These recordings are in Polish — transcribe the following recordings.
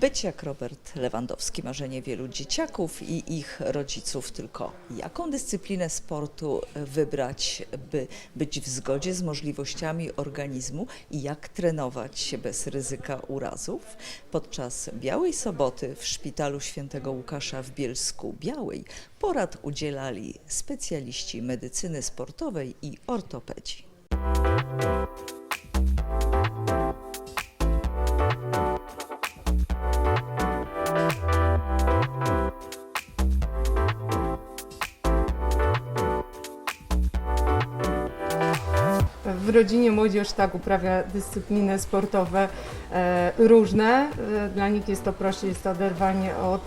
Być jak Robert Lewandowski, marzenie wielu dzieciaków i ich rodziców. Tylko jaką dyscyplinę sportu wybrać, by być w zgodzie z możliwościami organizmu i jak trenować się bez ryzyka urazów? Podczas Białej Soboty w Szpitalu Świętego Łukasza w Bielsku Białej porad udzielali specjaliści medycyny sportowej i ortopedzi. W rodzinie młodzież tak uprawia dyscypliny sportowe e, różne. E, Dla nich jest to prościej, jest to oderwanie od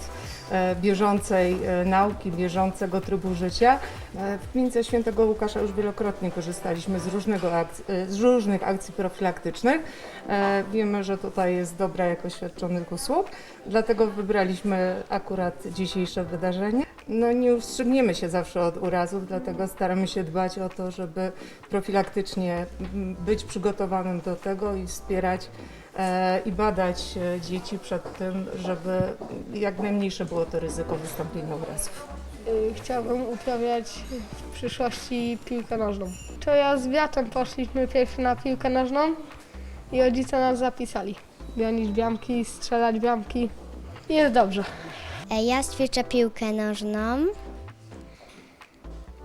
bieżącej e, nauki, bieżącego trybu życia. E, W klinice Świętego Łukasza już wielokrotnie korzystaliśmy z, różnego akc- e, z różnych akcji profilaktycznych. E, Wiemy, że tutaj jest dobra jakość świadczonych usług, dlatego wybraliśmy akurat dzisiejsze wydarzenie. No nie ustrzygniemy się zawsze od urazów, dlatego staramy się dbać o to, żeby profilaktycznie być przygotowanym do tego i wspierać e, i badać e, dzieci przed tym, żeby jak najmniejsze było to ryzyko wystąpienia urazów. Y, Chciałbym uprawiać w przyszłości piłkę nożną. To ja z bratem poszliśmy pierwszy na piłkę nożną i rodzice nas zapisali. Bronić bramki, strzelać bramki. Jest dobrze. E, Ja ćwiczę piłkę nożną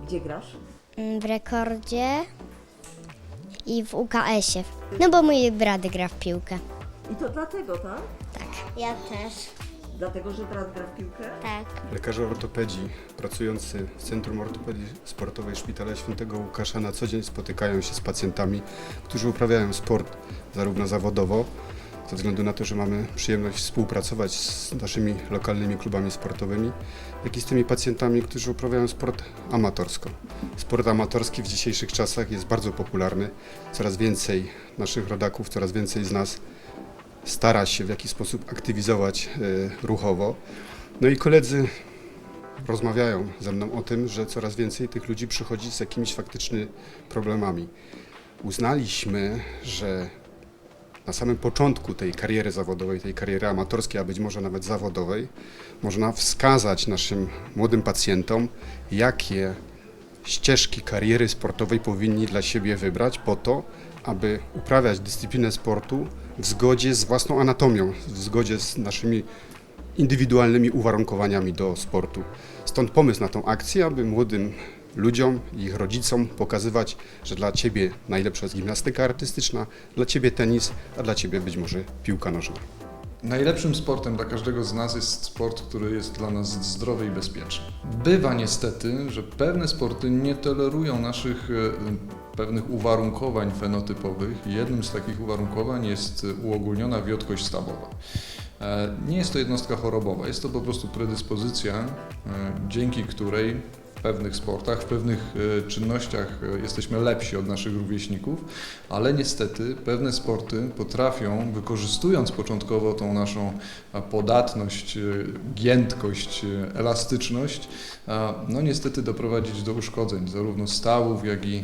Gdzie grasz? mm, w rekordzie i w UKS-ie. No bo mój brat gra w piłkę. I to dlatego, tak? Tak. Ja też. Dlatego, że brat gra w piłkę? Tak. Lekarze ortopedzi pracujący w Centrum Ortopedii Sportowej Szpitala Świętego Łukasza na co dzień spotykają się z pacjentami, którzy uprawiają sport zarówno zawodowo, ze względu na to, że mamy przyjemność współpracować z naszymi lokalnymi klubami sportowymi, jak i z tymi pacjentami, którzy uprawiają sport amatorsko. Sport amatorski w dzisiejszych czasach jest bardzo popularny. Coraz więcej naszych rodaków, coraz więcej z nas stara się w jakiś sposób aktywizować e, ruchowo. No i koledzy rozmawiają ze mną o tym, że coraz więcej tych ludzi przychodzi z jakimiś faktycznymi problemami. Uznaliśmy, że na samym początku tej kariery zawodowej, tej kariery amatorskiej, a być może nawet zawodowej, można wskazać naszym młodym pacjentom, jakie ścieżki kariery sportowej powinni dla siebie wybrać po to, aby uprawiać dyscyplinę sportu w zgodzie z własną anatomią, w zgodzie z naszymi indywidualnymi uwarunkowaniami do sportu. Stąd pomysł na tą akcję, aby młodym ludziom ich rodzicom pokazywać, że dla Ciebie najlepsza jest gimnastyka artystyczna, dla Ciebie tenis, a dla Ciebie być może piłka nożna. Najlepszym sportem dla każdego z nas jest sport, który jest dla nas zdrowy i bezpieczny. Bywa niestety, że pewne sporty nie tolerują naszych e, pewnych uwarunkowań fenotypowych. Jednym z takich uwarunkowań jest uogólniona wiotkość stawowa. E, Nie jest to jednostka chorobowa, jest to po prostu predyspozycja, e, dzięki której w pewnych sportach, w pewnych e, czynnościach e, jesteśmy lepsi od naszych rówieśników, ale niestety pewne sporty potrafią, wykorzystując początkowo tą naszą e, podatność, giętkość, elastyczność, no niestety doprowadzić do uszkodzeń zarówno stawów, jak i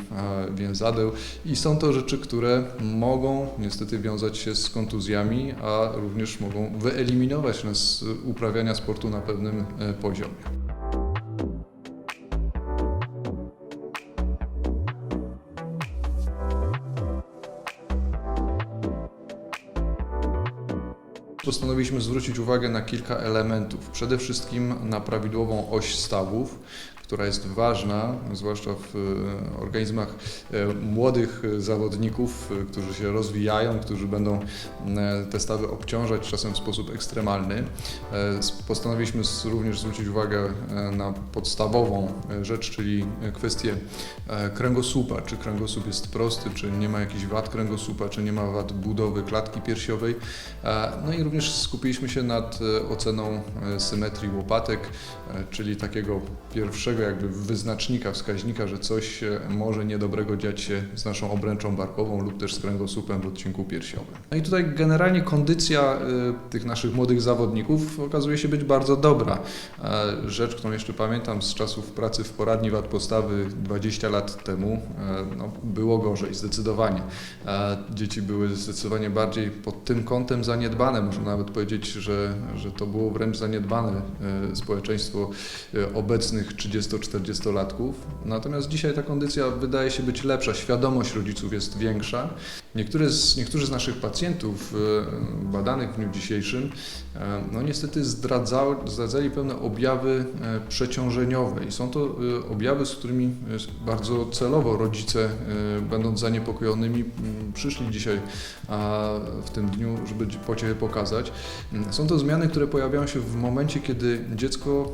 więzadeł i są to rzeczy, które mogą niestety wiązać się z kontuzjami, a również mogą wyeliminować nas z uprawiania sportu na pewnym poziomie. Postanowiliśmy zwrócić uwagę na kilka elementów. Przede wszystkim na prawidłową oś stawów, która jest ważna, zwłaszcza w e, organizmach e, młodych e, zawodników, którzy się rozwijają, którzy będą te stawy obciążać czasem w sposób ekstremalny. Postanowiliśmy również zwrócić uwagę na podstawową rzecz, czyli kwestię kręgosłupa. Czy kręgosłup jest prosty, czy nie ma jakichś wad kręgosłupa, czy nie ma wad budowy klatki piersiowej. No i również skupiliśmy się nad oceną symetrii łopatek, czyli takiego pierwszego pierwszego jakby wyznacznika, wskaźnika, że coś może niedobrego dziać się z naszą obręczą barkową lub też z kręgosłupem w odcinku piersiowym. No i tutaj generalnie kondycja e, tych naszych młodych zawodników okazuje się być bardzo dobra. E, Rzecz, którą jeszcze pamiętam z czasów pracy w poradni wad postawy 20 lat temu, e, no, było gorzej, zdecydowanie. E, Dzieci były zdecydowanie bardziej pod tym kątem zaniedbane, można nawet powiedzieć, że, że to było wręcz zaniedbane społeczeństwo obecnych 30-40-latków. Natomiast dzisiaj ta kondycja wydaje się być lepsza, świadomość rodziców jest większa. Niektóre z, niektórzy z naszych pacjentów e, badanych w dniu dzisiejszym, e, no niestety zdradzały, zdradzali pewne objawy e, przeciążeniowe i są to objawy, z którymi bardzo celowo rodzice, będąc zaniepokojonymi, przyszli dzisiaj w tym dniu, żeby po Ciebie pokazać. Są to zmiany, które pojawiają się w momencie, kiedy dziecko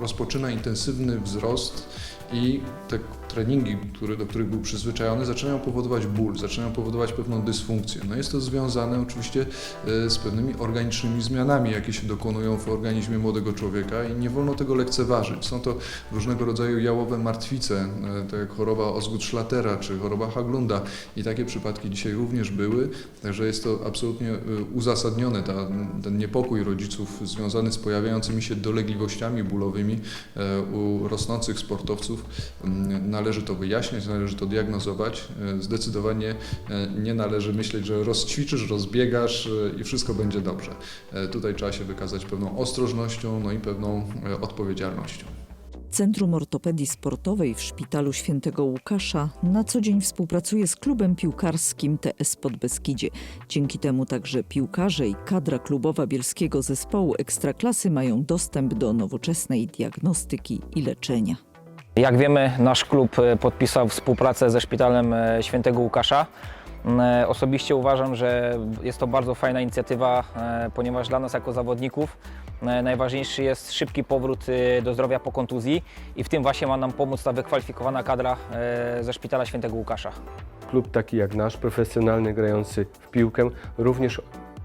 rozpoczyna intensywny wzrost i te treningi, do których był przyzwyczajony, zaczynają powodować ból, zaczynają powodować pewną dysfunkcję. No jest to związane oczywiście e, z pewnymi organicznymi zmianami, jakie się dokonują w organizmie młodego człowieka i nie wolno tego lekceważyć. Są to różnego rodzaju jałowe martwice, e, tak jak choroba Osgood-Schlattera czy choroba Haglunda i takie przypadki dzisiaj również były, także jest to absolutnie e, uzasadnione, ta, ten niepokój rodziców związany z pojawiającymi się dolegliwościami bólowymi u rosnących sportowców. Mm, Należy to wyjaśniać, należy to diagnozować. E, Zdecydowanie e, nie należy myśleć, że rozćwiczysz, rozbiegasz e, i wszystko będzie dobrze. Tutaj trzeba się wykazać pewną ostrożnością, no i pewną odpowiedzialnością. Centrum Ortopedii Sportowej w Szpitalu Świętego Łukasza na co dzień współpracuje z klubem piłkarskim TS Podbeskidzie. Dzięki temu także piłkarze i kadra klubowa bielskiego zespołu Ekstraklasy mają dostęp do nowoczesnej diagnostyki i leczenia. Jak wiemy, nasz klub e, podpisał współpracę ze Szpitalem e, Świętego Łukasza. Mm, e, Osobiście uważam, że jest to bardzo fajna inicjatywa, ponieważ dla nas jako zawodników najważniejszy jest szybki powrót do zdrowia po kontuzji i w tym właśnie ma nam pomóc ta wykwalifikowana kadra ze Szpitala Świętego Łukasza. Klub taki jak nasz, profesjonalny, grający w piłkę, również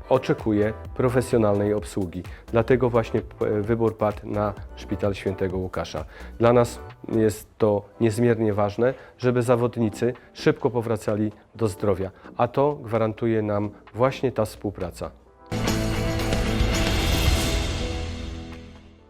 oczekuje profesjonalnej obsługi. Dlatego właśnie e, wybór padł na Szpital Świętego Łukasza. Dla nas jest to niezmiernie ważne, żeby zawodnicy szybko powracali do zdrowia, a to gwarantuje nam właśnie ta współpraca.